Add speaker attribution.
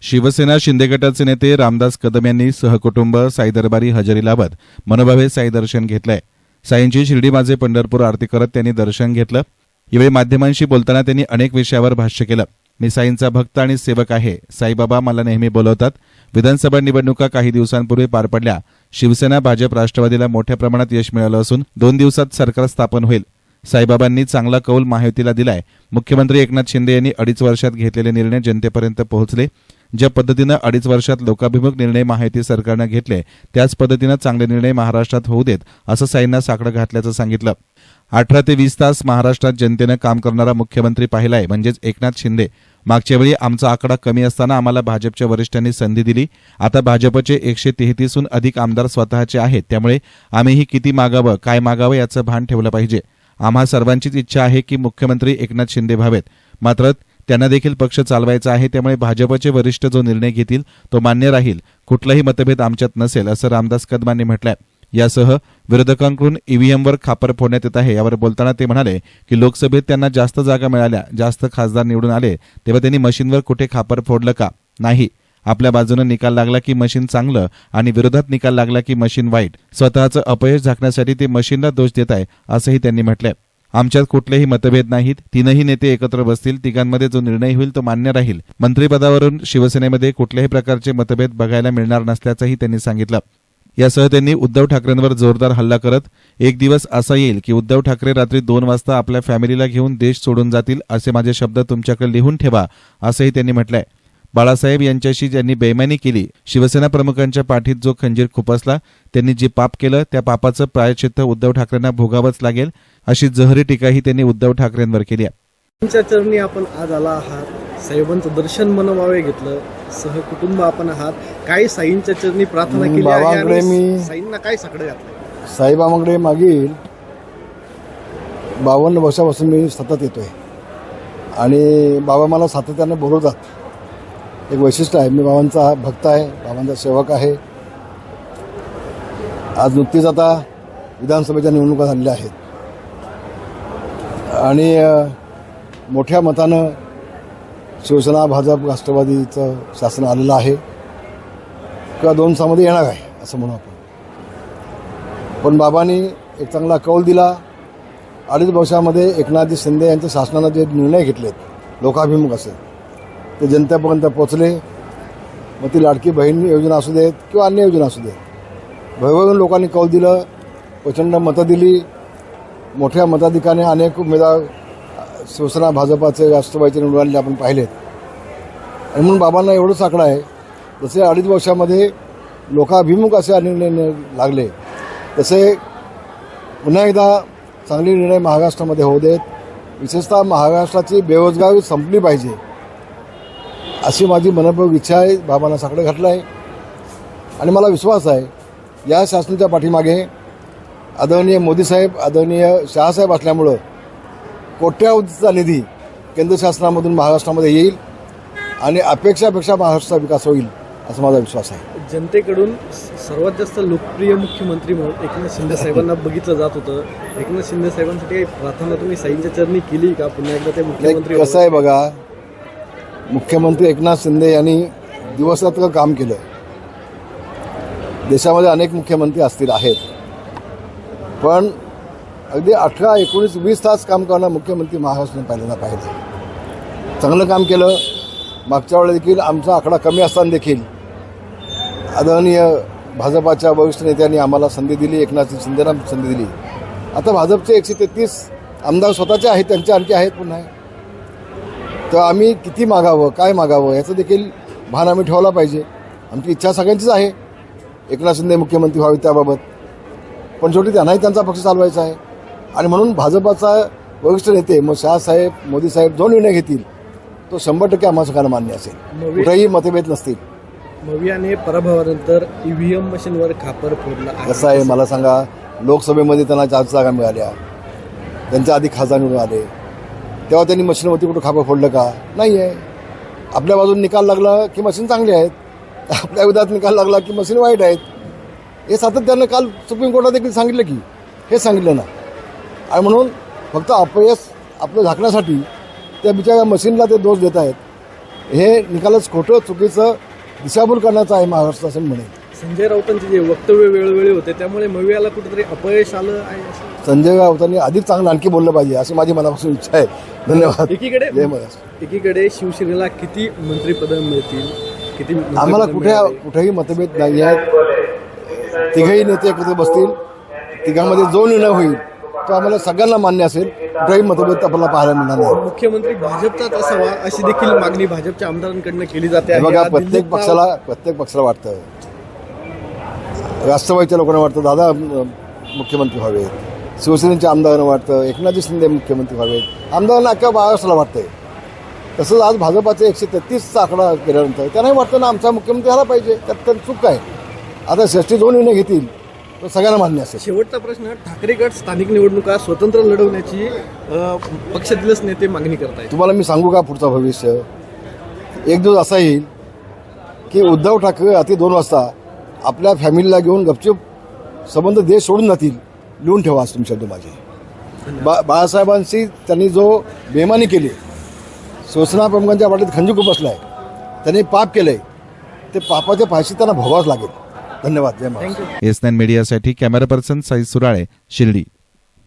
Speaker 1: शिवसेना शिंदे गटाचे नेते रामदास कदम यांनी सहकुटुंब साई दरबारी हजेरी लावत मनोभावे साई दर्शन घेतलंय. साईंची शिर्डी माझे पंढरपूर आरती करत त्यांनी दर्शन घेतलं. यावेळी माध्यमांशी बोलताना त्यांनी अनेक विषयावर भाष्य केलं. मी साईंचा भक्त आणि सेवक आहे. साईबाबा मला नेहमी बोलवतात. विधानसभा निवडणुका काही दिवसांपूर्वी पार पडल्या. शिवसेना भाजप राष्ट्रवादीला मोठ्या प्रमाणात यश मिळालं असून दोन दिवसात सरकार स्थापन होईल. साईबाबांनी चांगला कौल महायुतीला दिलाय. मुख्यमंत्री एकनाथ शिंदे यांनी अडीच वर्षात घेतलेले निर्णय जनतेपर्यंत पोहोचले. ज्या पद्धतीनं अडीच वर्षात लोकाभिमुख निर्णय महायुती सरकारनं घेतले त्याच पद्धतीनं चांगले निर्णय महाराष्ट्रात होऊ देत असं साईंना साकडं घातल्याचं सांगितलं. अठरा ते वीस तास महाराष्ट्रात जनतेनं काम करणारा मुख्यमंत्री पाहिलाय म्हणजेच एकनाथ शिंदे. मागच्या वेळी आमचा आकडा कमी असताना आम्हाला भाजपच्या वरिष्ठांनी संधी दिली. आता भाजपचे एकशे तेहतीसहून अधिक आमदार स्वतःचे आहेत त्यामुळे आम्हीही किती मागावं काय मागावं याचं भान ठेवलं पाहिजे. आम्हा सर्वांचीच इच्छा आहे की मुख्यमंत्री एकनाथ शिंदे व्हावेत. मात्र त्यांना देखील पक्ष चालवायचा आहे. त्यामुळे भाजपचे वरिष्ठ जो निर्णय घेतील तो मान्य राहील. कुठलाही मतभेद आमच्यात नसेल असं रामदास कदमांनी म्हटलंय. यासह विरोधकांकडून ईव्हीएमवर खापर फोडण्यात येत आहे. यावर बोलताना ते म्हणाले की लोकसभेत त्यांना जास्त जागा मिळाल्या जास्त खासदार निवडून आले तेव्हा त्यांनी मशीनवर कुठे खापर फोडलं का? नाही. आपल्या बाजूनं निकाल लागला की मशीन चांगलं आणि विरोधात निकाल लागला की मशीन वाईट. स्वतःचं अपयश झाकण्यासाठी ते मशीनला दोष देत आहे असंही त्यांनी म्हटलंय. आमच्यात कुठलेही मतभेद नाहीत. तीनही नेते एकत्र बसतील. तिघांमध्ये जो निर्णय होईल तो मान्य राहील. मंत्रिपदावरून शिवसेनेमध्ये कुठल्याही प्रकारचे मतभेद बघायला मिळणार नसल्याचंही त्यांनी सांगितलं. यासह त्यांनी उद्धव ठाकरेंवर जोरदार हल्ला करत एक दिवस असा येईल की उद्धव ठाकरे रात्री दोन वाजता आपल्या फॅमिलीला घेऊन देश सोडून जातील असे माझे शब्द तुमच्याकडे लिहून ठेवा असंही त्यांनी म्हटलंय. बाळासाहेब यांच्याशी ज्यांनी बेमानी केली शिवसेना प्रमुखांच्या पाठीत जो खंजीर खुपसला त्यांनी जे पाप केलं त्या पापाचं प्रायश्चित्त उद्धव ठाकरेंना भोगावंच लागेल. अशी जहरी टीकाही त्यांनी उद्धव ठाकरेंवर केली आहे.
Speaker 2: तुमच्या चरणी आपण आज आला आहात. साहेबांचं दर्शन मनवावे घेतलं. सहकुटुंब आपण आहात. काय साईंच्या चरणी प्रार्थना
Speaker 3: मी
Speaker 2: केली आहे
Speaker 3: बाबांकडे
Speaker 2: आणि
Speaker 3: मी-
Speaker 2: साईंना काय साकडं घातलं?
Speaker 3: साईबाबांकडे मागील बावन्न वर्षापासून मी सतत येतोय. आणि बाबा मला सातत्यानं बोलवतात. एक वैशिष्ट्य आहे मी बाबांचा भक्त आहे बाबांचा सेवक आहे. आज नुकतीच आता विधानसभेच्या निवडणुका झालेल्या आहेत. आणि मोठ्या मतानं शिवसेना भाजप राष्ट्रवादीचं शासन आलेलं आहे. किंवा दोन सामध्ये येणार आहे असं म्हणू आपण. पण बाबांनी एक चांगला कौल दिला. अडीच वर्षामध्ये एकनाथजी शिंदे यांच्या शासनानं जे निर्णय घेतलेत लोकाभिमुख असे ते जनतेपर्यंत पोचले मग ती लाडकी बहीण योजना असू देत किंवा अन्य योजना असू देत भयभरून लोकांनी कौल दिलं प्रचंड मतं दिली. मोठ्या मताधिकाने अनेक उमेदवार शिवसेना भाजपाचे राष्ट्रवादीचे निवडून आलेले आपण पाहिलेत. आणि म्हणून बाबांना एवढंच आकडा आहे जसे अडीच वर्षामध्ये लोकाभिमुख असे निर्णय लागले तसे पुन्हा एकदा चांगले निर्णय महाराष्ट्रामध्ये होऊ देत विशेषतः महाराष्ट्राची बेरोजगारी संपली पाहिजे अशी माझी मनपूर्वक इच्छा आहे. बाबांना साकडं घातलं आहे आणि मला विश्वास आहे या शासनाच्या पाठीमागे आदरणीय मोदी साहेब आदरणीय शहासाहेब असल्यामुळं कोट्यावधीचा निधी केंद्र शासनामधून महाराष्ट्रामध्ये येईल आणि अपेक्षापेक्षा महाराष्ट्राचा विकास होईल असा माझा विश्वास आहे.
Speaker 2: जनतेकडून सर्वात जास्त लोकप्रिय मुख्यमंत्री म्हणून एकनाथ शिंदे साहेबांना बगितलं जात होतं. एकनाथ शिंदे साहेबांसाठी प्रार्थना तुम्ही साईंच्या चरणी केली का? पुन्हा एकदा ते मुख्यमंत्री
Speaker 3: कसं आहे बघा मुख्यमंत्री एकनाथ शिंदे यांनी दिवसरात्र काम केलं. देशामध्ये अनेक मुख्यमंत्री असतील आहेत. पण अगदी अठरा एकोणीस वीस तास काम करणं मुख्यमंत्री महाराष्ट्राने पहिल्यांदा पाहिजे चांगलं काम केलं. मागच्या वेळेला देखील आमचा आकडा कमी असताना देखील आदरणीय भाजपाच्या वरिष्ठ नेत्यांनी आम्हाला संधी दिली एकनाथ शिंदेना संधी दिली. आता भाजपचे एकशे तेहतीस आमदार स्वतःचे आहेत त्यांचे आणखी आहेत पुन्हा तर आम्ही किती मागावं काय मागावं याचं देखील भान आम्ही ठेवला पाहिजे. आमची इच्छा सगळ्यांचीच आहे. एकनाथ शिंदे मुख्यमंत्री व्हावी त्याबाबत. पण शेवटी त्यांनाही त्यांचा पक्ष चालवायचा आहे. आणि म्हणून भाजपाचा वरिष्ठ नेते मग शहासाहेब मोदी साहेब जो निर्णय घेतील तो शंभर टक्के आम्हा सगळ्यांना मान्य असेल. कुठेही मतभेद नसतील.
Speaker 2: मवियाने पराभवानंतर ईव्हीएम मशीनवर खापर फोडला.
Speaker 3: कसं आहे मला सांगा लोकसभेमध्ये त्यांना चार जागा मिळाल्या. त्यांच्या आधी खासदार निवडून आले. तेव्हा त्यांनी मशीनवरती कुठं खापं फोडलं का? नाही आहे आपल्या बाजून निकाल लागला की मशीन चांगली आहेत. आपल्या विरोधात निकाल लागला की मशीन वाईट आहेत. हे सातत्यानं काल सुप्रीम कोर्टात देखील सांगितलं की हे सांगितलं ना आणि म्हणून फक्त अपयश आपलं झाकण्यासाठी त्या बिचाऱ्या मशीनला ते दोष देत आहेत. हे निकालच खोटं चुकीचं दिशाभूल करण्याचं आहे महाराष्ट्र असं मी म्हणेन
Speaker 2: संजय राऊतांचे जे वक्तव्य वेळोवेळी होते त्यामुळे मवियाला कुठेतरी अपयश आलं आहे असं?
Speaker 3: संजय राऊतांनी अधिक चांगलं आणखी बोललं पाहिजे अशी माझी मनापासून इच्छा आहे. धन्यवाद.
Speaker 2: एकीकडे
Speaker 3: जय महाराष्ट्र.
Speaker 2: एकीकडे शिवसेनेला किती मंत्रिपद मिळतील? किती
Speaker 3: आम्हाला कुठे? कुठेही मतभेद नाही आहेत. तिघही नेते एकत्र बसतील. तिघांमध्ये जो निर्णय होईल तो आम्हाला सगळ्यांना मान्य असेल. कुठेही मतभेद आपल्याला पाहायला मिळणार नाही.
Speaker 2: मुख्यमंत्री भाजपचाच असावा अशी देखील मागणी भाजपच्या आमदारांकडनं केली जाते आहे.
Speaker 3: बघा प्रत्येक पक्षाला प्रत्येक पक्षाला वाटतं. राष्ट्रवादीच्या लोकांना वाटतं दादा मुख्यमंत्री व्हावेत. शिवसेनेच्या आमदारांना वाटतं. एकनाथजी शिंदे मुख्यमंत्री व्हावेत. आमदारांना अख्ख्या महाराष्ट्राला वाटतंय. तसंच आज भाजपाचे एकशे तेहतीसचा आकडा केल्यानंतर त्यांनाही वाटतं ना आमचा मुख्यमंत्री झाला पाहिजे. त्यात तर चूक काय आता षष्टी दोन निर्णय घेतील तर सगळ्यांना मान्य असेल.
Speaker 2: शेवटचा प्रश्न ठाकरे गट स्थानिक निवडणुका स्वतंत्र लढवण्याची अ, पक्षातीलच नेते मागणी करतायत.
Speaker 3: तुम्हाला मी सांगू का पुढचं भविष्य? एक दिवस असा येईल की उद्धव ठाकरे रात्री दोन वाजता आपल्या फॅमिलीला घेऊन गपचूप संबंध देश सोडून जातील लिहून ठेवा आज तुमच्या शब्द माझे बा बाळासाहेबांशी त्यांनी जो बेमानी केली शिवसेना प्रमुखांच्या वाटेत खंजूक बसलाय त्यांनी पाप केलंय ते पापाच्या फाशी त्यांना भोगावंच लागेल. धन्यवाद. जय महाराज.
Speaker 2: थँक्यू
Speaker 1: एस नाईन मीडियासाठी कॅमेरा पर्सन साई सुराळे शिर्डी.